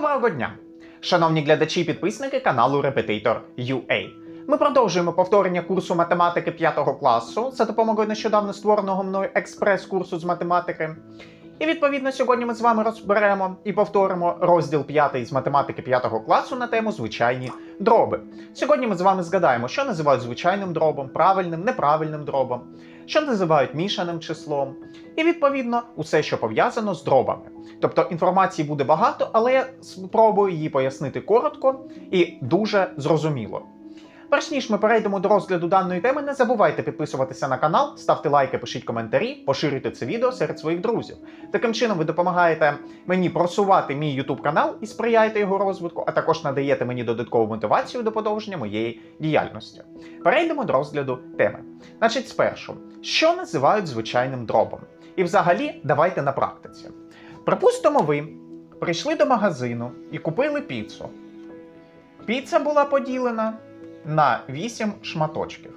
Доброго дня! Шановні глядачі і підписники каналу Repetitor UA. Ми продовжуємо повторення курсу математики 5 класу за допомогою нещодавно створеного мною експрес-курсу з математики. І відповідно сьогодні ми з вами розберемо і повторимо розділ 5 з математики 5 класу на тему звичайні дроби. Сьогодні ми з вами згадаємо, що називають звичайним дробом, правильним, неправильним дробом, що називають мішаним числом, і відповідно усе, що пов'язано з дробами. Тобто інформації буде багато, але я спробую її пояснити коротко і дуже зрозуміло. Перш ніж ми перейдемо до розгляду даної теми, не забувайте підписуватися на канал, ставте лайки, пишіть коментарі, поширюйте це відео серед своїх друзів. Таким чином ви допомагаєте мені просувати мій YouTube канал і сприяєте його розвитку, а також надаєте мені додаткову мотивацію до подовження моєї діяльності. Перейдемо до розгляду теми. Значить, спершу, що називають звичайним дробом? І взагалі, давайте на практиці. Припустимо, ви прийшли до магазину і купили піцу. Піца була поділена на 8 шматочків.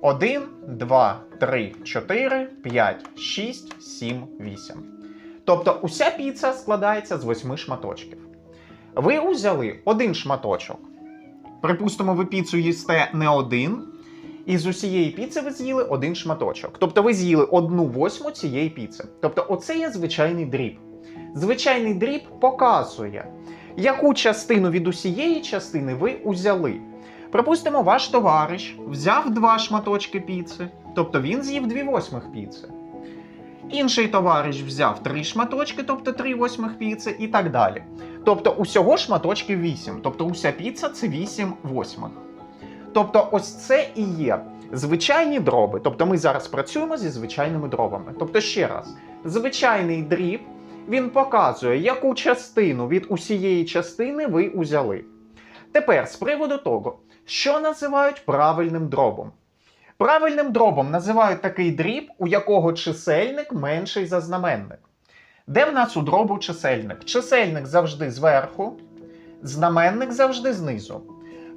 1, 2, 3, 4, 5, 6, 7, 8. Тобто уся піца складається з 8 шматочків. Ви узяли один шматочок. Припустимо, ви піцу їсте не один, і з усієї піци ви з'їли один шматочок. Тобто ви з'їли одну восьму цієї піци. Тобто, оце є звичайний дріб. Звичайний дріб показує, яку частину від усієї частини ви узяли. Припустимо, ваш товариш взяв два шматочки піци, тобто він з'їв дві восьмих піци. Інший товариш взяв три шматочки, тобто три восьмих піци, і так далі. Тобто усього шматочків 8, тобто уся піца це 8 восьмих. Тобто, ось це і є звичайні дроби. Тобто ми зараз працюємо зі звичайними дробами. Тобто, ще раз, звичайний дріб він показує, яку частину від усієї частини ви узяли. Тепер з приводу того, що називають правильним дробом. Правильним дробом називають такий дріб, у якого чисельник менший за знаменник. Де в нас у дробу чисельник? Чисельник завжди зверху, знаменник завжди знизу.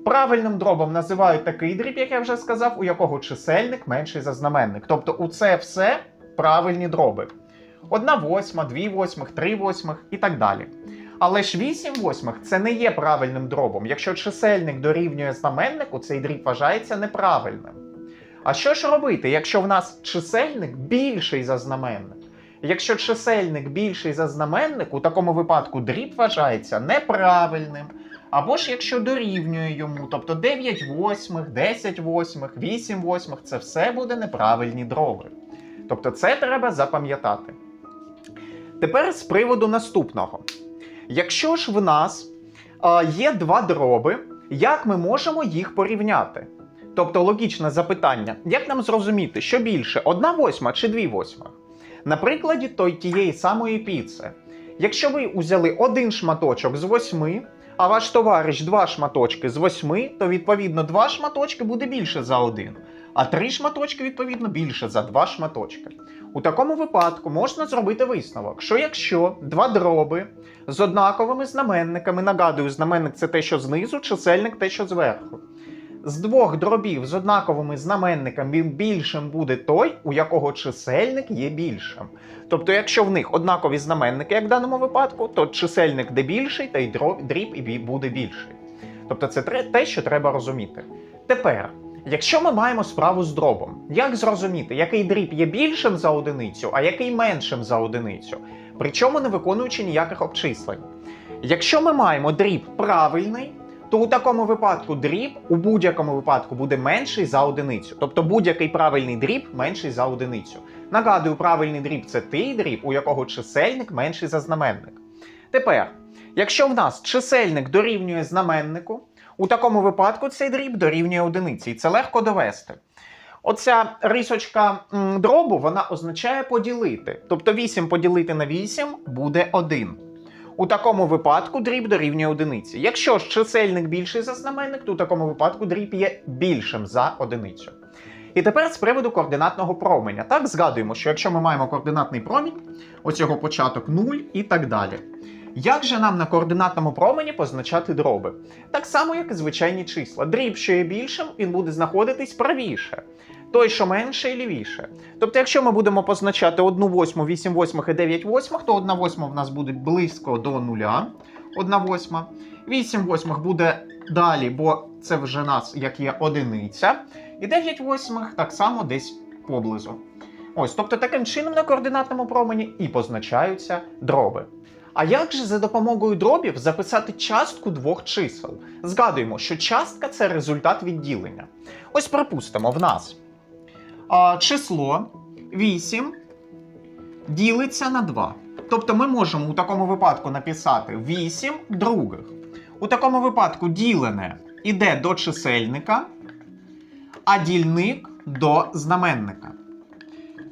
Правильним дробом називають такий дріб, як я вже сказав, у якого чисельник менший за знаменник. Тобто у це все правильні дроби. Одна восьма, дві восьмих, три восьмих і так далі. Але ж 8 восьмих це не є правильним дробом. Якщо чисельник дорівнює знаменнику, цей дріб вважається неправильним. А що ж робити, якщо в нас чисельник більший за знаменник? Якщо чисельник більший за знаменник, у такому випадку дріб вважається неправильним. Або ж якщо дорівнює йому, тобто 9 восьмих, 10 восьмих, 8 восьмих, це все буде неправильні дроби. Тобто це треба запам'ятати. Тепер з приводу наступного. Якщо ж в нас е, є два дроби, як ми можемо їх порівняти? Тобто логічне запитання, як нам зрозуміти, що більше, одна восьма чи дві восьмих? На прикладі той тієї самої піци. Якщо ви узяли один шматочок з восьми, а ваш товариш два шматочки з восьми, то відповідно два шматочки буде більше за один, а три шматочки, відповідно, більше за два шматочки. У такому випадку можна зробити висновок, що якщо два дроби з однаковими знаменниками, нагадую, знаменник це те, що знизу, чисельник те, що зверху. З двох дробів з однаковими знаменниками більшим буде той, у якого чисельник є більшим. Тобто, якщо в них однакові знаменники, як в даному випадку, то чисельник де більший, та й дріб і буде більший. Тобто це те, що треба розуміти. Тепер, якщо ми маємо справу з дробом, як зрозуміти, який дріб є більшим за одиницю, а який меншим за одиницю, причому не виконуючи ніяких обчислень? Якщо ми маємо дріб правильний, то у такому випадку дріб у будь-якому випадку буде менший за одиницю. Тобто будь-який правильний дріб менший за одиницю. Нагадую, правильний дріб це той дріб, у якого чисельник менший за знаменник. Тепер, якщо в нас чисельник дорівнює знаменнику, у такому випадку цей дріб дорівнює одиниці, і це легко довести. Оця рисочка дробу вона означає поділити. Тобто 8 поділити на 8 буде 1. У такому випадку дріб дорівнює одиниці. Якщо ж чисельник більший за знаменник, то у такому випадку дріб є більшим за одиницю. І тепер з приводу координатного променя. Так, згадуємо, що якщо ми маємо координатний промінь, ось його початок 0 і так далі. Як же нам на координатному промені позначати дроби? Так само, як і звичайні числа. Дріб, що є більшим, він буде знаходитись правіше. той, що менше і лівіше. Тобто, якщо ми будемо позначати 1 восьму, 8 восьмих і 9 восьмих, то 1 восьма в нас буде близько до нуля. 1 восьма. 8 восьмих буде далі, бо це вже нас як є одиниця. І 9 восьмих так само десь поблизу. Ось, тобто таким чином на координатному промені і позначаються дроби. А як же за допомогою дробів записати частку двох чисел? Згадуємо, що частка це результат відділення. Ось припустимо, в нас а, число 8 ділиться на 2. Тобто ми можемо у такому випадку написати 8 других. У такому випадку ділене іде до чисельника, а дільник до знаменника.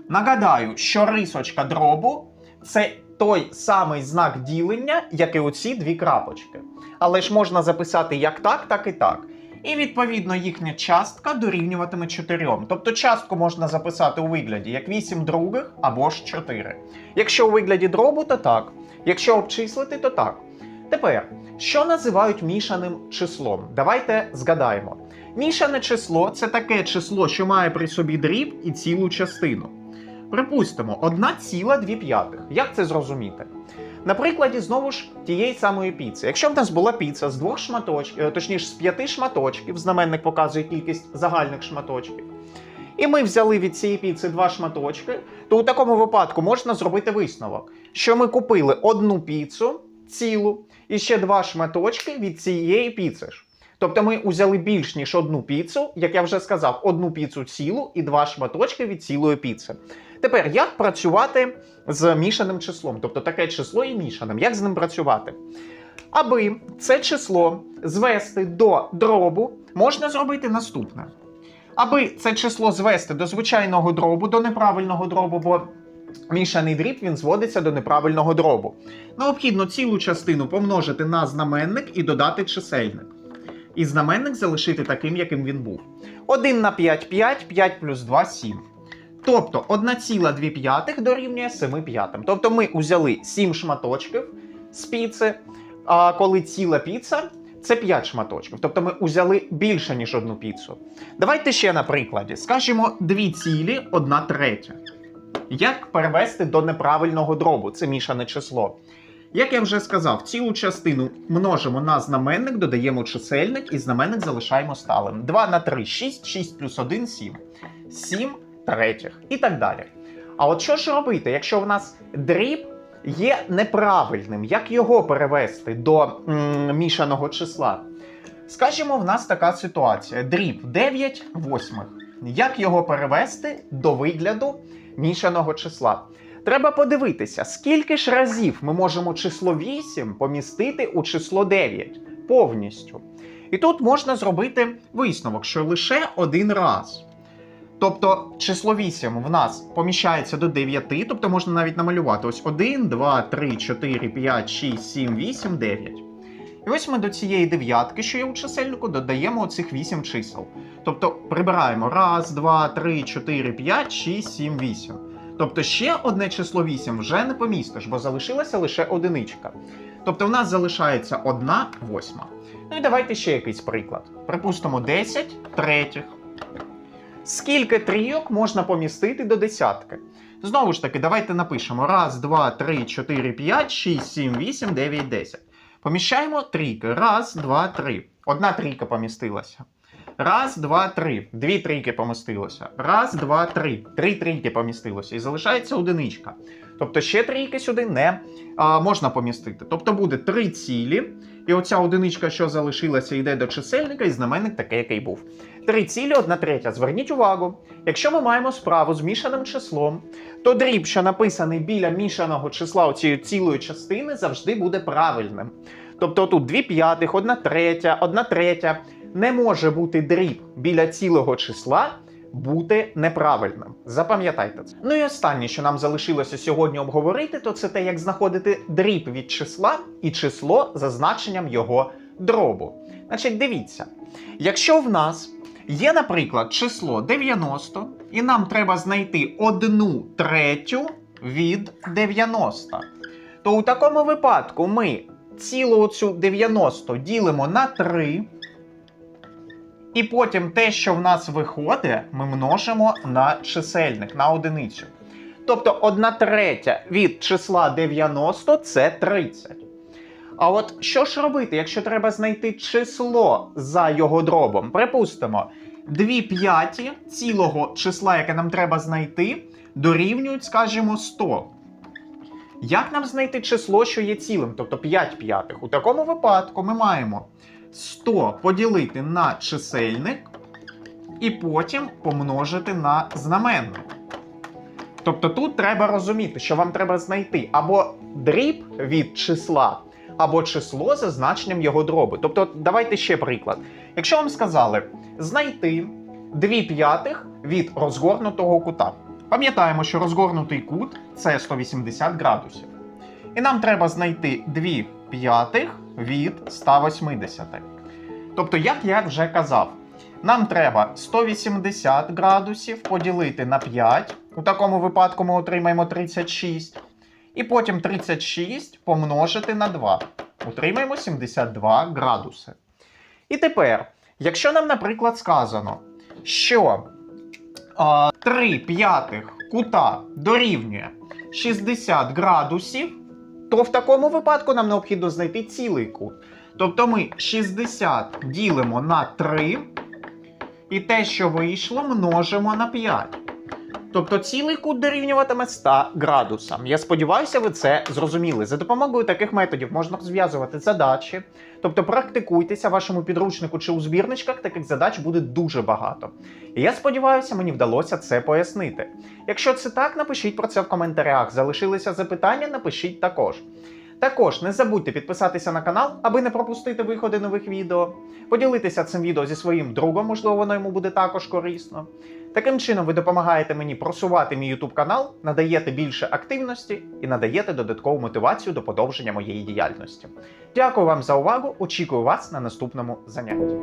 Нагадаю, що рисочка дробу це той самий знак ділення, як і оці дві крапочки. Але ж можна записати як так, так і так. І відповідно їхня частка дорівнюватиме 4. Тобто частку можна записати у вигляді як 8 других або ж 4. Якщо у вигляді дробу, то так. Якщо обчислити, то так. Тепер, що називають мішаним числом? Давайте згадаємо. Мішане число це таке число, що має при собі дріб і цілу частину. Припустимо, 1,2. Як це зрозуміти? На прикладі знову ж тієї самої піци. Якщо в нас була піца з двох шматочків, точніше з п'яти шматочків, знаменник показує кількість загальних шматочків. І ми взяли від цієї піци два шматочки, то у такому випадку можна зробити висновок, що ми купили одну піцу цілу і ще два шматочки від цієї піци ж. Тобто ми узяли більш ніж одну піцу, як я вже сказав, одну піцу цілу і два шматочки від цілої піци. Тепер як працювати з мішаним числом? Тобто таке число і мішаним. Як з ним працювати? Аби це число звести до дробу, можна зробити наступне. Аби це число звести до звичайного дробу, до неправильного дробу, бо мішаний дріб він зводиться до неправильного дробу. Необхідно цілу частину помножити на знаменник і додати чисельник. І знаменник залишити таким, яким він був. 1 на 5 5, 5 плюс 2 7. Тобто 1,2 дорівнює 7 п'ятим. Тобто ми узяли 7 шматочків з піци, а коли ціла піца це 5 шматочків. Тобто ми узяли більше, ніж одну піцу. Давайте ще на прикладі. Скажімо, 2 цілі, 1 третя. Як перевести до неправильного дробу? Це мішане число. Як я вже сказав, цілу частину множимо на знаменник, додаємо чисельник і знаменник залишаємо сталим. 2 на 3 6, 6 плюс 1 7. 7 третіх і так далі. А от що ж робити, якщо в нас дріб є неправильним, як його перевести до м, мішаного числа? Скажімо, в нас така ситуація: дріб 9 восьмих. Як його перевести до вигляду мішаного числа? Треба подивитися, скільки ж разів ми можемо число 8 помістити у число 9 повністю. І тут можна зробити висновок, що лише один раз. Тобто число 8 в нас поміщається до 9, тобто можна навіть намалювати ось 1, 2, 3, 4, 5, 6, 7, 8, 9. І ось ми до цієї дев'ятки, що є у чисельнику, додаємо оцих 8 чисел. Тобто прибираємо 1, 2, 3, 4, 5, 6, 7, 8. Тобто ще одне число 8 вже не помістиш, бо залишилася лише одиничка. Тобто в нас залишається 1 восьма. Ну і давайте ще якийсь приклад. Припустимо 10 третіх. Скільки трійок можна помістити до десятки? Знову ж таки, давайте напишемо: 1, 2, 3, 4, 5, 6, 7, 8, 9, 10. Поміщаємо трійки. Раз, два, три. Одна трійка помістилася. Раз, два, три. Дві трійки помістилося. Раз, два, три. Три трійки помістилося. І залишається одиничка. Тобто ще трійки сюди не а, можна помістити. Тобто буде три цілі. І оця одиничка, що залишилася, йде до чисельника, і знаменник такий, який був. Три цілі, одна третя. Зверніть увагу, якщо ми маємо справу з мішаним числом, то дріб, що написаний біля мішаного числа цієї цілої частини, завжди буде правильним. Тобто тут 2 п'ятих, 1 третя, 1 третя. Не може бути дріб біля цілого числа бути неправильним. Запам'ятайте це. Ну і останнє, що нам залишилося сьогодні обговорити, то це те, як знаходити дріб від числа і число за значенням його дробу. Значить, дивіться, якщо в нас є, наприклад, число 90, і нам треба знайти одну третю від 90, то у такому випадку ми цілу цю 90 ділимо на 3. І потім те, що в нас виходить, ми множимо на чисельник, на одиницю. Тобто 1 третя від числа 90 це 30. А от що ж робити, якщо треба знайти число за його дробом? Припустимо, 2 п'яті цілого числа, яке нам треба знайти, дорівнюють, скажімо, 100. Як нам знайти число, що є цілим, тобто 5 п'ятих? У такому випадку ми маємо 100 поділити на чисельник і потім помножити на знаменник. Тобто тут треба розуміти, що вам треба знайти або дріб від числа, або число за значенням його дроби. Тобто, давайте ще приклад. Якщо вам сказали знайти 2 п'ятих від розгорнутого кута. Пам'ятаємо, що розгорнутий кут це 180 градусів. І нам треба знайти 2 п'ятих від 180. Тобто, як я вже казав, нам треба 180 градусів поділити на 5. У такому випадку ми отримаємо 36. І потім 36 помножити на 2. Отримаємо 72 градуси. І тепер, якщо нам, наприклад, сказано, що а, 3 п'ятих кута дорівнює 60 градусів, то в такому випадку нам необхідно знайти цілий кут. Тобто ми 60 ділимо на 3, і те, що вийшло, множимо на 5. Тобто цілий кут дорівнюватиме 100 градусам. Я сподіваюся, ви це зрозуміли. За допомогою таких методів можна розв'язувати задачі. Тобто практикуйтеся вашому підручнику чи у збірничках, таких задач буде дуже багато. І я сподіваюся, мені вдалося це пояснити. Якщо це так, напишіть про це в коментарях. Залишилися запитання, напишіть також. Також не забудьте підписатися на канал, аби не пропустити виходи нових відео. Поділитися цим відео зі своїм другом, можливо, воно йому буде також корисно. Таким чином, ви допомагаєте мені просувати мій YouTube канал, надаєте більше активності і надаєте додаткову мотивацію до подовження моєї діяльності. Дякую вам за увагу. Очікую вас на наступному занятті.